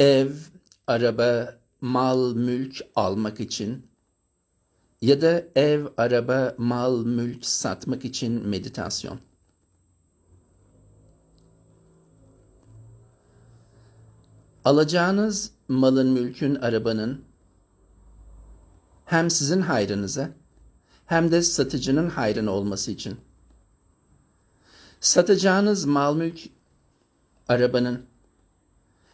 ev, araba, mal, mülk almak için ya da ev, araba, mal, mülk satmak için meditasyon. Alacağınız malın, mülkün, arabanın hem sizin hayrınıza hem de satıcının hayrına olması için. Satacağınız mal, mülk, arabanın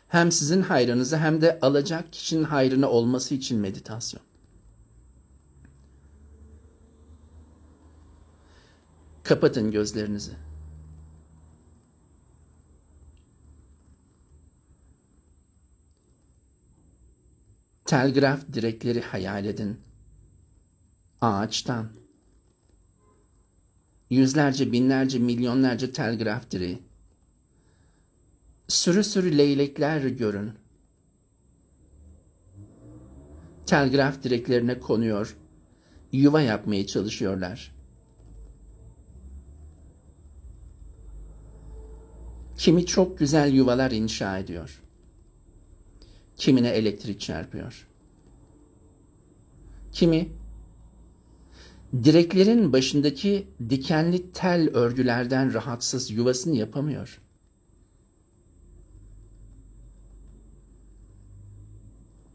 hem sizin hayrınıza hem de alacak kişinin hayrına olması için meditasyon. Kapatın gözlerinizi. Telgraf direkleri hayal edin. Ağaçtan. Yüzlerce, binlerce, milyonlarca telgraf direği. Sürü sürü leylekler görün. Telgraf direklerine konuyor. Yuva yapmaya çalışıyorlar. Kimi çok güzel yuvalar inşa ediyor. Kimine elektrik çarpıyor. Kimi direklerin başındaki dikenli tel örgülerden rahatsız yuvasını yapamıyor.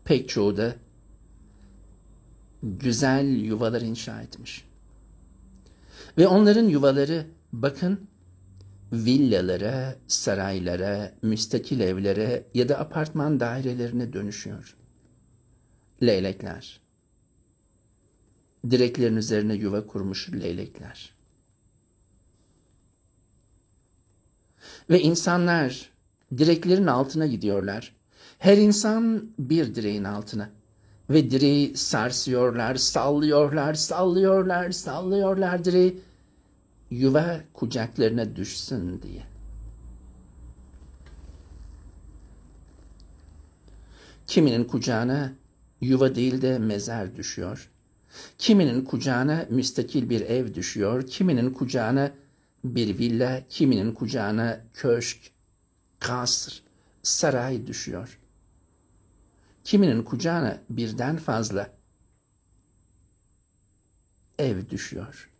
Pek çoğu da güzel yuvalar inşa etmiş. Ve onların yuvaları bakın villalara, saraylara, müstakil evlere ya da apartman dairelerine dönüşüyor. Leylekler. Direklerin üzerine yuva kurmuş leylekler. Ve insanlar direklerin altına gidiyorlar. Her insan bir direğin altına. Ve direği sarsıyorlar, sallıyorlar, sallıyorlar, sallıyorlar direği yuva kucaklarına düşsün diye. Kiminin kucağına yuva değil de mezar düşüyor. Kiminin kucağına müstakil bir ev düşüyor. Kiminin kucağına bir villa, kiminin kucağına köşk, kasr, saray düşüyor. Kiminin kucağına birden fazla ev düşüyor.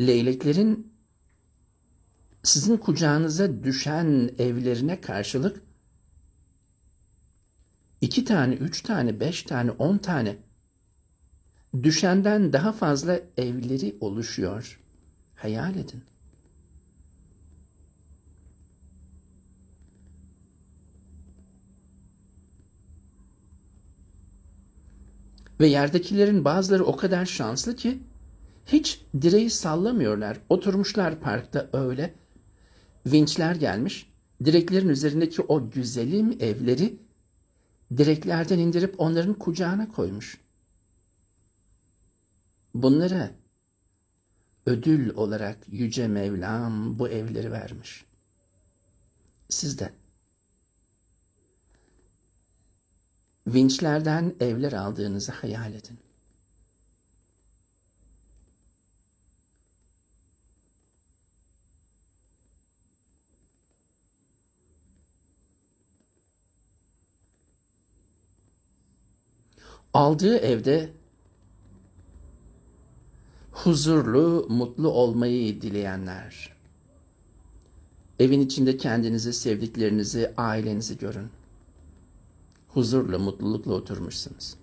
leyleklerin sizin kucağınıza düşen evlerine karşılık iki tane, üç tane, beş tane, on tane düşenden daha fazla evleri oluşuyor. Hayal edin. Ve yerdekilerin bazıları o kadar şanslı ki hiç direği sallamıyorlar. Oturmuşlar parkta öyle. Vinçler gelmiş. Direklerin üzerindeki o güzelim evleri direklerden indirip onların kucağına koymuş. Bunlara ödül olarak Yüce Mevlam bu evleri vermiş. Siz de vinçlerden evler aldığınızı hayal edin. aldığı evde huzurlu, mutlu olmayı dileyenler. Evin içinde kendinizi, sevdiklerinizi, ailenizi görün. Huzurla, mutlulukla oturmuşsunuz.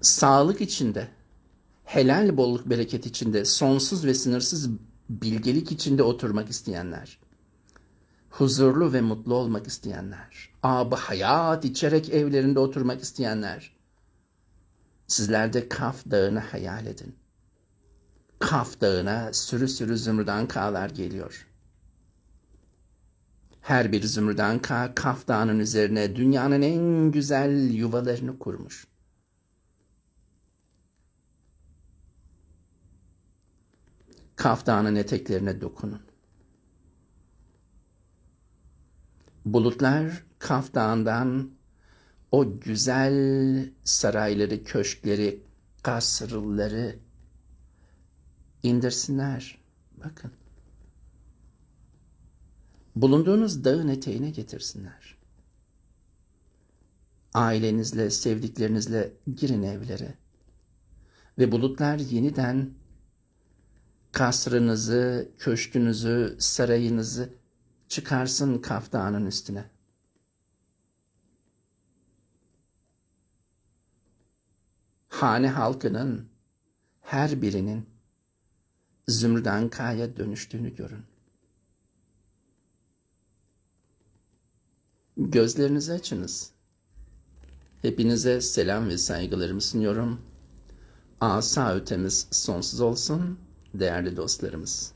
Sağlık içinde helal bolluk bereket içinde, sonsuz ve sınırsız bilgelik içinde oturmak isteyenler, huzurlu ve mutlu olmak isteyenler, abı hayat içerek evlerinde oturmak isteyenler, sizler de Kaf Dağı'nı hayal edin. Kaf Dağı'na sürü sürü zümrüdan kağlar geliyor. Her bir zümrüdan kağ Kaf Dağı'nın üzerine dünyanın en güzel yuvalarını kurmuş.'' Kaftanın eteklerine dokunun. Bulutlar Kaf Dağı'ndan o güzel sarayları, köşkleri, kasırları indirsinler. Bakın. Bulunduğunuz dağın eteğine getirsinler. Ailenizle, sevdiklerinizle girin evlere. Ve bulutlar yeniden kasrınızı, köşkünüzü, sarayınızı çıkarsın Kaf Dağı'nın üstüne. Hane halkının her birinin Zümrüt Anka'ya dönüştüğünü görün. Gözlerinizi açınız. Hepinize selam ve saygılarımı sunuyorum. Asa ötemiz sonsuz olsun değerli dostlarımız.